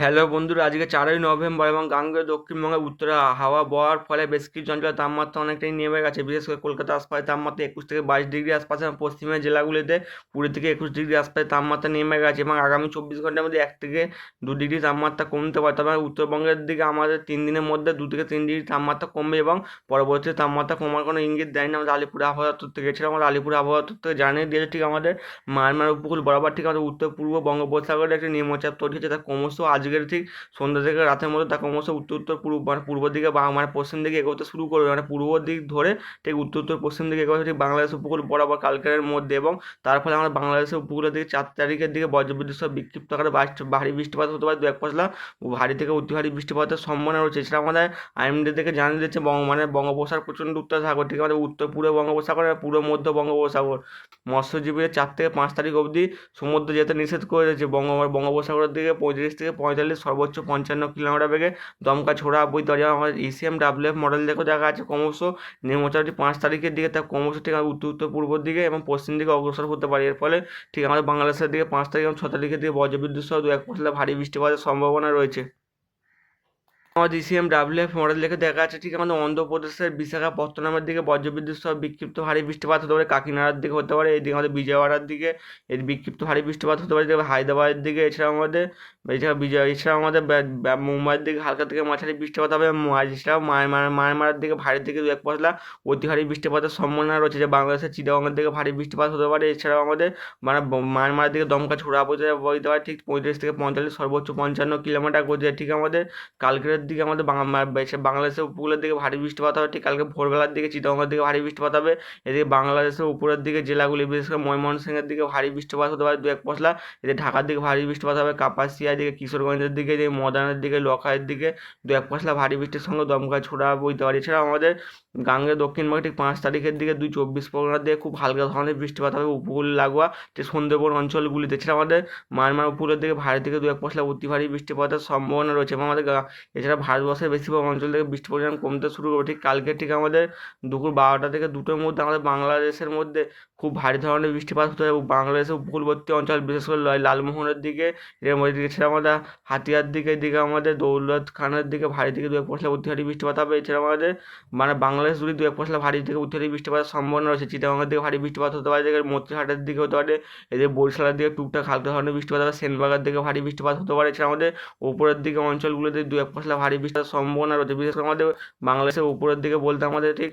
Hello বন্ধুরা, আজকে চারই নভেম্বর এবং গাঙ্গেয় দক্ষিণবঙ্গের উত্তরে হাওয়া বওয়ার ফলে বেশ কিছু অঞ্চলে তাপমাত্রা অনেকটাই নেমে গেছে। বিশেষ করে কলকাতা আশপাশে তাপমাত্রা একুশ থেকে বাইশ ডিগ্রি আশপাশে এবং পশ্চিমের জেলাগুলিতে কুড়ি থেকে একুশ ডিগ্রি আশপাশে তাপমাত্রা নেমে গেছে এবং আগামী চব্বিশ ঘণ্টার মধ্যে এক থেকে দু ডিগ্রি তাপমাত্রা কমতে পারে। তবে উত্তরবঙ্গের দিকে আমাদের তিন দিনের মধ্যে দু থেকে তিন ডিগ্রি তাপমাত্রা কমবে এবং পরবর্তী তাপমাত্রা কমার কোনো ইঙ্গিত দেয়নি। আমাদের আলিপুর আবহাওয়া দপ্তর এছাড়া আমাদের আলিপুর আবহাওয়া দপ্তর জানিয়ে দিয়েছে, ঠিক আমাদের মায়ানমার উপকূল বরাবর, ঠিক আমাদের উত্তর পূর্ব বঙ্গোপসাগরে একটি নিম্নচাপ তৈরি হয়েছে। তা ক্রমশ আজকের ঠিক সন্ধ্যা থেকে রাতের মধ্যে তা ক্রমশ উত্তর উত্তর পূর্ব মানে পূর্ব দিকে বা মানে পশ্চিম দিকে এগোতে শুরু করবে। মানে পূর্ব দিক ধরে ঠিক উত্তর উত্তর পশ্চিম দিকে এগোতে ঠিক বাংলাদেশ উপকূল বরাবর কালকের মধ্যে এবং তার ফলে আমরা বাংলাদেশের উপকূলের দিকে চার তারিখের দিকে বজ্রবিদ্যুৎ সহ বিক্ষিপ্ত আকারে ভারী বৃষ্টিপাত হতে পারে। দু এক পশলা ভারী থেকে অতি ভারী বৃষ্টিপাতের সম্ভাবনা রয়েছে। এছাড়া আমাদের আইএমডি থেকে জানিয়ে দিচ্ছে বঙ্গ মানে বঙ্গোপসাগর, প্রচণ্ড উত্তর সাগর ঠিক আমাদের উত্তর পূর্ব বঙ্গোপসাগর পূর্ব মধ্য বঙ্গোপসাগর। মৎস্যজীবীদের চার থেকে পাঁচ তারিখ অবধি সমুদ্র যেতে নিষেধ করে দিয়েছে বঙ্গ বঙ্গোপসাগরের দিকে পঁয়ত্রিশ থেকে পঁয়তাল্লিশ সর্বোচ্চ পঞ্চান্ন কিলোমিটার বেগে দমকা ছোড়া বইতে পারে আমার ইসিএম ডাব্লিউএফ মডেল দেখো দেখা যাচ্ছে ক্রমশ নিম্নচাপটি পাঁচ তারিখের দিকে তা ক্রমশ ঠিক উত্তর উত্তর পূর্বর দিকে এবং পশ্চিম দিকে অগ্রসর হতে পারে। এর ফলে ঠিক আমাদের বাংলাদেশের দিকে পাঁচ তারিখ এবং ছ তারিখের দিকে বজ্রবিদ্যুৎ সহ দু এক পশলা ভারী বৃষ্টিপাতের সম্ভাবনা রয়েছে। আমাদের ইসিএম ডাব্লিউএফ মডেল দেখে দেখা যাচ্ছে, ঠিক আমাদের অন্ধ্রপ্রদেশের বিশাখাপত্তনমের দিকে বজ্রবিদ্যুৎ সহ বিক্ষিপ্ত ভারী বৃষ্টিপাত হতে পারে, কাকিনাড়ার দিকে হতে পারে, এদিকে আমাদের বিজয়ওয়াড়ার দিকে, এর বিক্ষিপ্ত ভারী বৃষ্টিপাত হতে পারে হায়দ্রাবাদের দিকে এছাড়া আমাদের এছাড়া বিজয় এছাড়া আমাদের মুম্বাইয়ের দিকে হালকা থেকে মাঝারি বৃষ্টিপাত হবে এছাড়াও মায়ানমার, মায়ানমারের দিকে ভারী থেকে দু এক পশলা অতি ভারী বৃষ্টিপাতের সম্ভাবনা রয়েছে, যে বাংলাদেশের চিটাগংয়ের দিকে ভারী বৃষ্টিপাত হতে পারে, এছাড়াও আমাদের মানে মায়ানমারের দিকে দমকা ছোড়া বইতে পারে, ঠিক পঁয়ত্রিশ থেকে পঁয়তাল্লিশ সর্বোচ্চ পঞ্চান্ন কিলোমিটার গতিতে, ঠিক আমাদের কালকের দিকে আমাদের বাংলা বাংলাদেশের উপকূলের দিকে ভারী বৃষ্টিপাত হবে, ঠিক কালকে ভোরবেলার দিকে চিটাগংয়ের দিকে ভারী বৃষ্টিপাত হবে, এদিকে বাংলাদেশের উপরের দিকে জেলাগুলি, বিশেষ করে ময়মনসিংহের দিকে ভারী বৃষ্টিপাত হতে পারে, দু এক পশলা, এদিকে ঢাকার দিকে ভারী বৃষ্টিপাত হবে কাপাসিয়া দিকে, কিশোরগঞ্জের দিকে, এদিকে ময়দানের দিকে লখাইয়ের দিকে, দু এক পশলা ভারী বৃষ্টির সঙ্গে দমকা ছোড়া বইতে পারে। এছাড়াও আমাদের গাঙ্গের দক্ষিণবঙ্গে ঠিক পাঁচ তারিখের দিকে দুই চব্বিশ পরগনার দিকে খুব হালকা ধরনের বৃষ্টিপাত হবে, উপকূল লাগোয়া, ঠিক সুন্দরবন অঞ্চলগুলিতে। এছাড়া আমাদের মায়ানমার উপকূলের দিকে ভারী থেকে দু এক পশলা অতি ভারী বৃষ্টিপাতের সম্ভাবনা রয়েছে এবং আমাদের গা- এছাড়া ভারতবর্ষের বেশিরভাগ অঞ্চল থেকে বৃষ্টি পরিমাণ কমতে শুরু করবে। ঠিক কালকে ঠিক আমাদের দুপুর বারোটা থেকে দুটোর মধ্যে আমাদের বাংলাদেশের মধ্যে খুব ভারী ধরনের বৃষ্টিপাত হতে এবং বাংলাদেশের উপকূলবর্তী অঞ্চল, বিশেষ করে লালমোহনের দিকে, এর মধ্যে এছাড়া আমাদের হাতিয়ার দিকে, এদিকে আমাদের দৌলত খানের দিকে ভারী থেকে দু এক পশলা অতি ভারী বৃষ্টিপাত হবে। এছাড়া আমাদের মানে বাংলাদেশ জুড়ে দু এক পশলা ভারী থেকে অতি ভারী বৃষ্টিপাতের সম্ভাবনা রয়েছে। চিটাগাঙ্গের দিকে ভারী বৃষ্টিপাত হতে পারে, এদিকে মতিহাটের দিকে হতে পারে, এদিকে বরিশালের দিকে টুকটাক হালকা ধরনের বৃষ্টিপাত হবে, সেনবাগের দিকে ভারী বৃষ্টিপাত হতে পারে। এছাড়া আমাদের উপরের দিকে অঞ্চলগুলোতে দু এক পশলা ভারী বৃষ্টির সম্ভাবনা রয়েছে। বিশেষ করে আমাদের বাংলাদেশের উপরের দিকে বলতে আমাদের ঠিক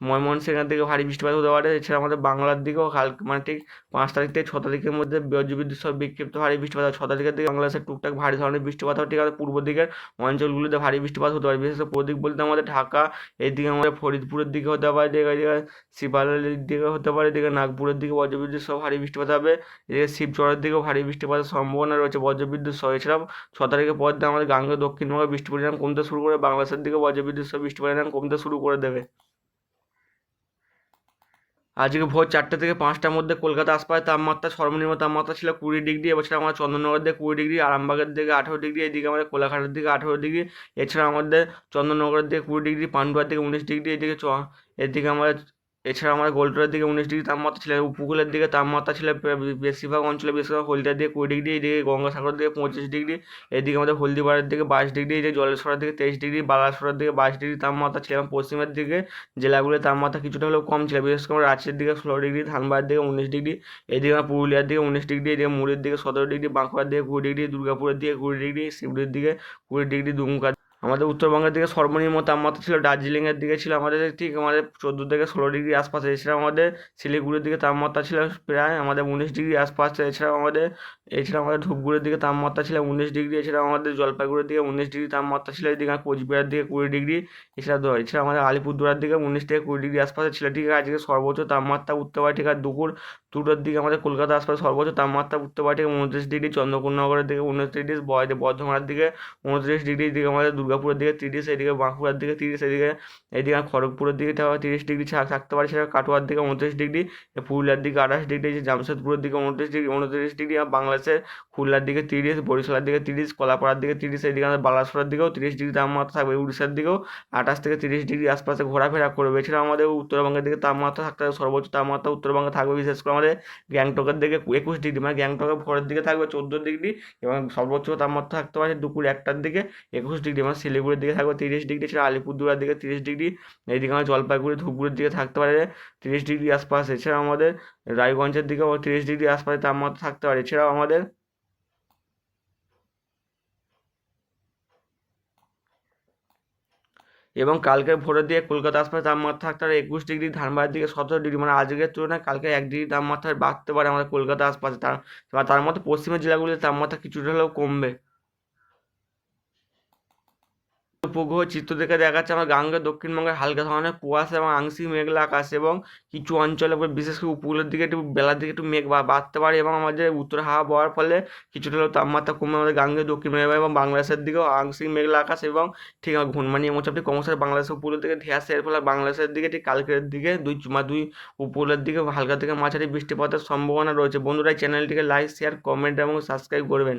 ময়মনসিংহের দিকে ভারী বৃষ্টিপাত হতে পারে। এছাড়া আমাদের বাংলার দিকেও হালকা মানে ঠিক পাঁচ তারিখ থেকে ছ তারিখের মধ্যে বজ্রবিদ্যুৎ সহ বিক্ষিপ্ত ভারী বৃষ্টিপাত ছ তারিখের দিকে বাংলাদেশের টুকটাক ভারী ধরনের বৃষ্টিপাত হবে। ঠিক আছে, পূর্ব দিকের অঞ্চলগুলিতে ভারী বৃষ্টিপাত হতে পারে। বিশেষ করে পূর্ব দিক বলতে আমাদের ঢাকা এইদিকে আমাদের ফরিদপুরের দিকে হতে পারে, এদিকে এদিকে শিবালয়ের দিকে হতে পারে, এদিকে নাগপুরের দিকে বজ্রবিদ্যুৎ সহ ভারী বৃষ্টিপাত হবে। এদিকে শিবচরের দিকেও ভারী বৃষ্টিপাতের সম্ভাবনা রয়েছে বজ্রবিদ্যুৎ সহ। এছাড়াও ছ তারিখের পর দিয়ে আমাদের গাঙ্গেয় দক্ষিণবঙ্গে বৃষ্টি পরিমাণ কমতে শুরু করে বাংলাদেশের দিকে বজ্রবিদ্যুৎ সহ বৃষ্টি পরিমাণ কমতে শুরু করে দেবে। আজকে ভোর চারটে থেকে পাঁচটার মধ্যে কলকাতা আশপাশে তাপমাত্রা, সর্বনিম্ন তাপমাত্রা ছিল কুড়ি ডিগ্রি এবছর আমাদের চন্দ্রনগর দিকে কুড়ি ডিগ্রি, আরামবাগের দিকে আঠেরো ডিগ্রি, এদিকে আমাদের কোলাঘাটের দিকে আঠেরো ডিগ্রি, এছাড়া আমাদের চন্দননগরের দিকে কুড়ি ডিগ্রি, পান্ডুয়ার দিকে উনিশ ডিগ্রি, এদিকে চ এদিকে আমাদের এছাড়া আমাদের গোলটোরের দিকে উনিশ ডিগ্রি তাপমাত্রা ছিল, উপকূলের দিকে তাপমাত্রা ছিল বেশিরভাগ অঞ্চলে করে হলদিয়ার দিকে কুড়ি ডিগ্রি, এদিকে গঙ্গাসাগরের দিকে পঁচিশ ডিগ্রি, এদিকে আমাদের হলদিবাড়ির দিকে বাইশ ডিগ্রি, এদিকে জলেশ্বরের দিকে তেইশ ডিগ্রি বালাসোরের দিকে বাইশ ডিগ্রি তাপমাত্রা ছিল এবং পশ্চিমের দিকে জেলাগুলির তাপমাত্রা কিছুটা হলেও কম ছিল, বিশেষ করে রাঁচির দিকে ষোলো ডিগ্রি ধানবাদের দিকে উনিশ ডিগ্রি, এদিকে আমার পুরুলিয়ার দিকে উনিশ ডিগ্রি, এদিকে মুড়ির দিকে সতেরো ডিগ্রি, বাঁকুড়ার দিকে কুড়ি ডিগ্রি, দুর্গাপুরের দিকে কুড়ি ডিগ্রি, শিবড়ির দিকে কুড়ি ডিগ্রি দুমকা আমাদের উত্তরবঙ্গের দিকে সর্বনিম্ন তাপমাত্রা ছিল, দার্জিলিংয়ের দিকে ছিল আমাদের ঠিক আমাদের চোদ্দ থেকে ষোলো ডিগ্রি আশপাশে এছাড়া আমাদের শিলিগুড়ির দিকে তাপমাত্রা ছিল প্রায় আমাদের উনিশ ডিগ্রি আশপাশ, এছাড়াও আমাদের এছাড়া আমাদের ধূপগুড়ির দিকে তাপমাত্রা ছিল উনিশ ডিগ্রি এছাড়া আমাদের জলপাইগুড়ির দিকে উনিশ ডিগ্রি তাপমাত্রা ছিল, এদিকে আর কোচবিহারের দিকে কুড়ি ডিগ্রি, এছাড়া এছাড়া আমাদের আলিপুরদুয়ার দিকে উনিশ থেকে কুড়ি ডিগ্রি আশপাশে ছিল, ঠিক আছে, আজকে সর্বোচ্চ তাপমাত্রা উঠতে পারে ঠিক আছে দুপুর দুটোর দিকে আমাদের কলকাতা আশপাশে সর্বোচ্চ তাপমাত্রা উঠতে পারে ঠিক উনত্রিশ ডিগ্রি, চন্দ্রকোনা নগরের দিকে উনত্রিশ ডিগ্রি বর্ধমানের দিকে উনত্রিশ ডিগ্রির দিকে আমাদের দুর্গাপুরের দিকে তিরিশ, এদিকে বাঁকুড়ার দিকে তিরিশ, এদিকে এদিকে খড়গপুরের দিকে তিরিশ ডিগ্রি থাকতে পারে সেটা কাটোয়ার দিকে উনত্রিশ ডিগ্রি পুরুলিয়ার দিকে আঠাশ ডিগ্রি জামশেদপুরের দিকে উনত্রিশ ডিগ্রি উনত্রিশ ডিগ্রি, আর বাংলাদেশের খুলনার দিকে তিরিশ, বরিশালের দিকে তিরিশ, কলাপাড়ার দিকে তিরিশ, এদিকে আমাদের বালাসোরের দিকেও তিরিশ ডিগ্রি তাপমাত্রা থাকবে, উড়িষ্যার দিকেও আঠাশ থেকে তিরিশ ডিগ্রি আশপাশে ঘোরাফেরা করবে। এছাড়া আমাদের উত্তরবঙ্গের দিকে তাপমাত্রা থাকতে হবে সর্বোচ্চ তাপমাত্রা উত্তরবঙ্গে থাকবে, বিশেষ করে আমাদের গ্যাংটকের দিকে একুশ ডিগ্রি মানে গ্যাংটকের ভোরের দিকে থাকবে চোদ্দ ডিগ্রি এবং সর্বোচ্চ তাপমাত্রা থাকতে পারে দুপুর একটার দিকে একুশ ডিগ্রি মানে শিলিগুড়ির দিকে থাকবে তিরিশ ডিগ্রি এছাড়া আলিপুরদুয়ার দিকে তিরিশ ডিগ্রি, এইদিকে আমাদের জলপাইগুড়ি, ধূপগুড়ির দিকে থাকতে পারে তিরিশ ডিগ্রি আশপাশ। এছাড়াও আমাদের রায়গঞ্জের দিকেও তিরিশ ডিগ্রি আশপাশে তাপমাত্রা থাকতে পারে। এছাড়াও আমাদের এবং কালকের ভোরের দিকে কলকাতা আশপাশে তাপমাত্রা থাকতে পারে একুশ ডিগ্রি ধানবাদের দিকে সতেরো ডিগ্রি। মানে আজকের তুলনায় কালকে এক ডিগ্রি তাপমাত্রা বাড়তে পারে আমাদের কলকাতা আশপাশে। তার তার মধ্যে পশ্চিমের জেলাগুলিতে তাপমাত্রা কিছুটা হলেও কমবে। উপগ্রহ চিত্র দেখে দেখা যাচ্ছে আমার গাঙ্গের দক্ষিণবঙ্গের হালকা ধরনের কুয়াশা এবং আংশিক মেঘলা আকাশ এবং কিছু অঞ্চলে বিশেষ করে উপকূলের দিকে একটু বেলার দিকে একটু মেঘ বাড়তে পারে এবং আমাদের উত্তর হাওয়া বওয়ার ফলে কিছুটা হলেও তাপমাত্রা কমে আমাদের গাঙ্গে দক্ষিণ মেঘ এবং বাংলাদেশের দিকেও আংশিক মেঘলা আকাশ এবং ঠিক আমার ঘূর্ণানি এমনচাপটি ক্রমশ বাংলাদেশের উপকূলের দিকে ধেয়ে আসছে এর ফলে বাংলাদেশের দিকে ঠিক কালকের দিকে দুই বা দুই উপকূলের দিকে হালকা থেকে মাঝারি বৃষ্টিপাতের সম্ভাবনা রয়েছে। বন্ধুরা চ্যানেলটিকে লাইক শেয়ার কমেন্ট এবং সাবস্ক্রাইব করবেন।